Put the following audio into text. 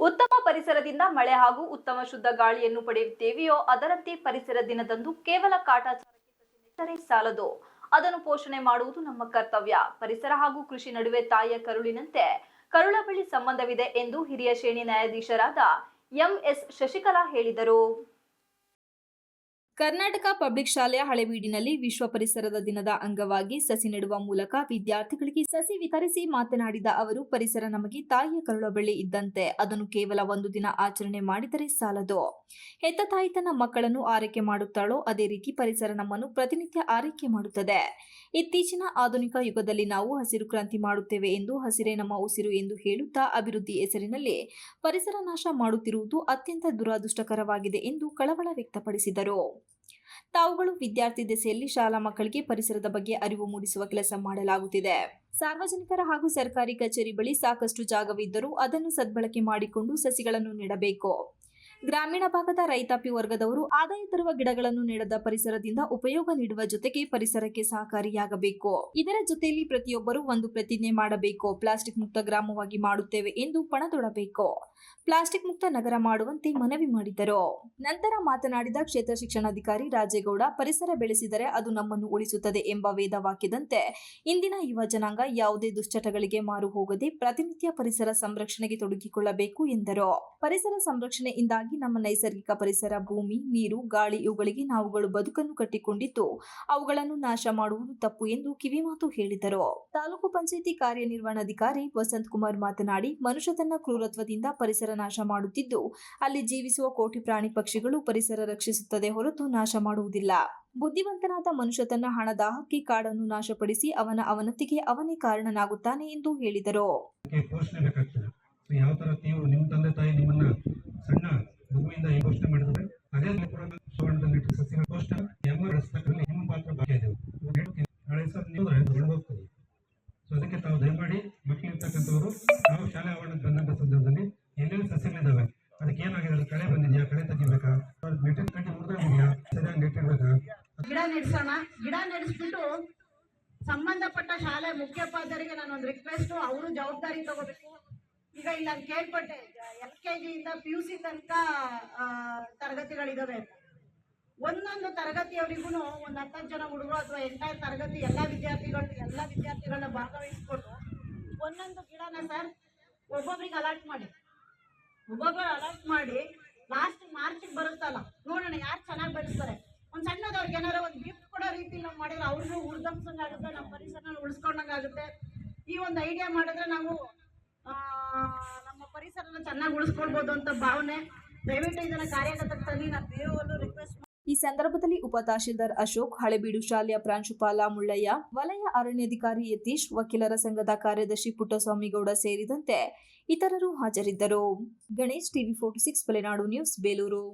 ಮಳೆ ಹಾಗೂ ಉತ್ತಮ ಶುದ್ಧ ಗಾಳಿಯನ್ನು ಪಡೆಯುತ್ತೇವೆಯೋ ಅದರಂತೆ ಪರಿಸರ ದಿನದಂದು ಕೇವಲ ಕಾಟಾಚಾರಕ್ಕೆ ಸಾಲದು. ಅದನ್ನು ಪೋಷಣೆ ಮಾಡುವುದು ನಮ್ಮ ಕರ್ತವ್ಯ. ಪರಿಸರ ಹಾಗೂ ಕೃಷಿ ನಡುವೆ ತಾಯಿಯ ಕರುಳಿನಂತೆ ಕರುಳ ಬಳಿ ಸಂಬಂಧವಿದೆ ಎಂದು ಹಿರಿಯ ಶ್ರೇಣಿ ನ್ಯಾಯಾಧೀಶರಾದ ಎಂಎಸ್ ಶಶಿಕಲಾ ಹೇಳಿದರು. ಕರ್ನಾಟಕ ಪಬ್ಲಿಕ್ ಶಾಲೆಯ ಹಳೆಬೀಡಿನಲ್ಲಿ ವಿಶ್ವ ಪರಿಸರದ ದಿನದ ಅಂಗವಾಗಿ ಸಸಿ ನೆಡುವ ಮೂಲಕ ವಿದ್ಯಾರ್ಥಿಗಳಿಗೆ ಸಸಿ ವಿತರಿಸಿ ಮಾತನಾಡಿದ ಅವರು, ಪರಿಸರ ನಮಗೆ ತಾಯಿಯ ಕರುಳ ಇದ್ದಂತೆ, ಅದನ್ನು ಕೇವಲ ಒಂದು ದಿನ ಆಚರಣೆ ಮಾಡಿದರೆ ಸಾಲದು. ಹೆತ್ತ ತಾಯಿ ತನ್ನ ಮಕ್ಕಳನ್ನು ಆರೈಕೆ ಮಾಡುತ್ತಾಳೋ, ಅದೇ ರೀತಿ ಪರಿಸರ ನಮ್ಮನ್ನು ಪ್ರತಿನಿತ್ಯ ಆರೈಕೆ ಮಾಡುತ್ತದೆ. ಇತ್ತೀಚಿನ ಆಧುನಿಕ ಯುಗದಲ್ಲಿ ನಾವು ಹಸಿರು ಕ್ರಾಂತಿ ಮಾಡುತ್ತೇವೆ ಎಂದು, ಹಸಿರೇ ನಮ್ಮ ಉಸಿರು ಎಂದು ಹೇಳುತ್ತಾ ಅಭಿವೃದ್ಧಿ ಹೆಸರಿನಲ್ಲಿ ಪರಿಸರ ನಾಶ ಮಾಡುತ್ತಿರುವುದು ಅತ್ಯಂತ ದುರಾದೃಷ್ಟಕರವಾಗಿದೆ ಎಂದು ಕಳವಳ ವ್ಯಕ್ತಪಡಿಸಿದರು. ತಾವುಗಳು ವಿದ್ಯಾರ್ಥಿ ದೆಸೆಯಲ್ಲಿ ಶಾಲಾ ಮಕ್ಕಳಿಗೆ ಪರಿಸರದ ಬಗ್ಗೆ ಅರಿವು ಮೂಡಿಸುವ ಕೆಲಸ ಮಾಡಲಾಗುತ್ತಿದೆ. ಸಾರ್ವಜನಿಕರ ಹಾಗೂ ಸರ್ಕಾರಿ ಕಚೇರಿ ಬಳಿ ಸಾಕಷ್ಟು ಜಾಗವಿದ್ದರೂ ಅದನ್ನು ಸದ್ಬಳಕೆ ಮಾಡಿಕೊಂಡು ಸಸಿಗಳನ್ನು ನೆಡಬೇಕು. ಗ್ರಾಮೀಣ ಭಾಗದ ರೈತಾಪಿ ವರ್ಗದವರು ಆದಾಯ ತರುವ ಗಿಡಗಳನ್ನು ನೆಡದ ಪರಿಸರದಿಂದ ಉಪಯೋಗ ನೀಡುವ ಜೊತೆಗೆ ಪರಿಸರಕ್ಕೆ ಸಹಕಾರಿಯಾಗಬೇಕು. ಇದರ ಜೊತೆಯಲ್ಲಿ ಪ್ರತಿಯೊಬ್ಬರು ಒಂದು ಪ್ರತಿಜ್ಞೆ ಮಾಡಬೇಕು. ಪ್ಲಾಸ್ಟಿಕ್ ಮುಕ್ತ ಗ್ರಾಮವಾಗಿ ಮಾಡುತ್ತೇವೆ ಎಂದು ಪಣದೊಡಬೇಕು ಪ್ಲಾಸ್ಟಿಕ್ ಮುಕ್ತ ನಗರ ಮಾಡುವಂತೆ ಮನವಿ ಮಾಡಿದರು. ನಂತರ ಮಾತನಾಡಿದ ಕ್ಷೇತ್ರ ಶಿಕ್ಷಣಾಧಿಕಾರಿ ರಾಜೇಗೌಡ, ಪರಿಸರ ಬೆಳೆಸಿದರೆ ಅದು ನಮ್ಮನ್ನು ಉಳಿಸುತ್ತದೆ ಎಂಬ ವೇದ ವಾಕ್ಯದಂತೆ, ಇಂದಿನ ಯುವ ಜನಾಂಗ ಯಾವುದೇ ದುಶ್ಚಟಗಳಿಗೆ ಮಾರು ಹೋಗದೆ ಪ್ರತಿನಿತ್ಯ ಪರಿಸರ ಸಂರಕ್ಷಣೆಗೆ ತೊಡಗಿಕೊಳ್ಳಬೇಕು ಎಂದರು. ಪರಿಸರ ಸಂರಕ್ಷಣೆಯಿಂದಾಗಿ ನಮ್ಮ ನೈಸರ್ಗಿಕ ಪರಿಸರ, ಭೂಮಿ, ನೀರು, ಗಾಳಿ ಇವುಗಳಿಗೆ ನಾವುಗಳು ಬದುಕನ್ನು ಕಟ್ಟಿಕೊಂಡಿದ್ದು, ಅವುಗಳನ್ನು ನಾಶ ಮಾಡುವುದು ತಪ್ಪು ಎಂದು ಕಿವಿಮಾತು ಹೇಳಿದರು. ತಾಲೂಕು ಪಂಚಾಯಿತಿ ಕಾರ್ಯನಿರ್ವಹಣಾಧಿಕಾರಿ ವಸಂತ್ ಕುಮಾರ್ ಮಾತನಾಡಿ, ಮನುಷ್ಯ ತನ್ನ ಕ್ರೂರತ್ವದಿಂದ ಪರಿಸರ ನಾಶ ಮಾಡುತ್ತಿದ್ದು, ಅಲ್ಲಿ ಜೀವಿಸುವ ಕೋಟಿ ಪ್ರಾಣಿ ಪಕ್ಷಿಗಳು ಪರಿಸರ ರಕ್ಷಿಸುತ್ತದೆ ಹೊರತು ನಾಶ ಮಾಡುವುದಿಲ್ಲ. ಬುದ್ಧಿವಂತನಾದ ಮನುಷ್ಯ ತನ್ನ ಹಣದಾಹಕ್ಕೆ ಕಾಡನ್ನು ನಾಶಪಡಿಸಿ ಅವನ ಅವನತಿಗೆ ಅವನೇ ಕಾರಣನಾಗುತ್ತಾನೆ ಎಂದು ಹೇಳಿದರು. ಯಾವ ತರ ನೀವು ನಿಮ್ಮ ತಂದೆ ತಾಯಿ ನಿಮ್ಮನ್ನ ಸಣ್ಣ ಮಗುವಿಂದ ಏನು ಘೋಷಣೆ ಮಾಡಿದ್ರೆ ಅದೇ ನೀವು ಕೂಡ ಸುವರ್ಣದಲ್ಲಿ ಇಟ್ಟು ಸಸ್ಯಗಳ ಘೋಷಣೆ ಹೆಂಗ ರಸ್ತೆಗಳಲ್ಲಿ ನಿಮ್ಮ ಪಾತ್ರ ಇದೆ. ನಾಳೆ ಸರ್ ನೀವು ಹೋಗ್ತದೆ. ಸೊ ಅದಕ್ಕೆ ತಾವು ದಯಮಾಡಿ ಮಕ್ಕಳಿರ್ತಕ್ಕಂಥವರು ನಾವು ಶಾಲೆ ಆವರಣಕ್ಕೆ ಬಂದಂತ ಸಂದರ್ಭದಲ್ಲಿ ಎಲ್ಲೆಲ್ಲಿ ಸಸ್ಯಗಳಿದ್ದಾವೆ ಅದಕ್ಕೆ ಏನಾಗಿದೆ ಕಳೆ ಬಂದಿದೆಯಾ, ಕಳೆ ತೆಗಿಬೇಕಾ ನೆಟ್ಟಿನ ಕಟ್ಟಿ ಇದೆಯಾ ಸರಿಯಾಗಿ ನೆಟ್ಟಿರ್ಬೇಕಾ? ಗಿಡ ನೆಡ್ಸೋಣ. ಗಿಡ ನೆಡೆಸ್ಬಿಟ್ಟು ಸಂಬಂಧಪಟ್ಟ ಶಾಲೆ ಮುಖ್ಯೋಪಾಧ್ಯಾಯರಿಗೆ ನಾನು ಒಂದು ರಿಕ್ವೆಸ್ಟ್ ಅವರು ಜವಾಬ್ದಾರಿ ತಗೋಬೇಕು. ಈಗ ಇಲ್ಲಿ ನಾನು ಕೇಳ್ಪಟ್ಟೆ ಎಲ್ ಕೆ ಜಿಯಿಂದ ಪಿ ಯು ಸಿ ತನಕ ತರಗತಿಗಳಿದಾವೆ. ಒಂದೊಂದು ತರಗತಿಯವರಿಗೂ ಒಂದು ಹತ್ತತ್ತು ಜನ ಹುಡುಗರು ಅಥವಾ ಎಂಟೈರ್ ತರಗತಿ ಎಲ್ಲ ವಿದ್ಯಾರ್ಥಿಗಳು, ಎಲ್ಲ ವಿದ್ಯಾರ್ಥಿಗಳನ್ನ ಭಾಗವಹಿಸ್ಕೊಂಡು ಒಂದೊಂದು ಗಿಡನ ಸರ್ ಒಬ್ಬೊಬ್ರಿಗೆ ಅಲರ್ಟ್ ಮಾಡಿ. ಒಬ್ಬೊಬ್ಬರು ಅಲರ್ಟ್ ಮಾಡಿ ಲಾಸ್ಟ್ ಮಾರ್ಚಿಗೆ ಬರುತ್ತಲ್ಲ, ನೋಡೋಣ ಯಾರು ಚೆನ್ನಾಗಿ ಬೆಳೆಸ್ತಾರೆ. ಒಂದು ಸಣ್ಣದವ್ರಿಗೆ ಏನಾರ ಒಂದು ಗಿಫ್ಟ್ ಕೊಡೋ ರೀತಿ ನಾವು ಮಾಡಿದ್ರೆ ಅವ್ರಿಗೂ ಉಳ್ದಂಸಂಗಾಗುತ್ತೆ ನಮ್ಮ ಪರಿಸರನ ಉಳಿಸ್ಕೊಂಡಂಗಾಗುತ್ತೆ ಈ ಒಂದು ಐಡಿಯಾ ಮಾಡಿದ್ರೆ ನಾವು ನಮ್ಮ ಪರಿಸರನ ಚೆನ್ನಾಗಿ ಉಳಿಸ್ಕೊಳ್ಬೋದು ಅಂತ ಭಾವನೆ. ದಯವಿಟ್ಟು ಇದನ್ನ ಕಾರ್ಯಕರ್ತರಲ್ಲಿ ನಾನು ದೇವರನ್ನು ರಿಕ್ವೆಸ್ಟ್ ಈ ಸಂದರ್ಭದಲ್ಲಿ ಉಪ ತಹಶೀಲ್ದಾರ್ ಅಶೋಕ್, ಹಳೆಬೀಡು ಶಾಲೆಯ ಪ್ರಾಂಶುಪಾಲ ಮುಳ್ಳಯ್ಯ, ವಲಯ ಅರಣ್ಯಾಧಿಕಾರಿ ಯತೀಶ್, ವಕೀಲರ ಸಂಘದ ಕಾರ್ಯದರ್ಶಿ ಪುಟ್ಟಸ್ವಾಮಿಗೌಡ ಸೇರಿದಂತೆ ಇತರರು ಹಾಜರಿದ್ದರು. Ganesh TV forty six Malenadu news, Belur.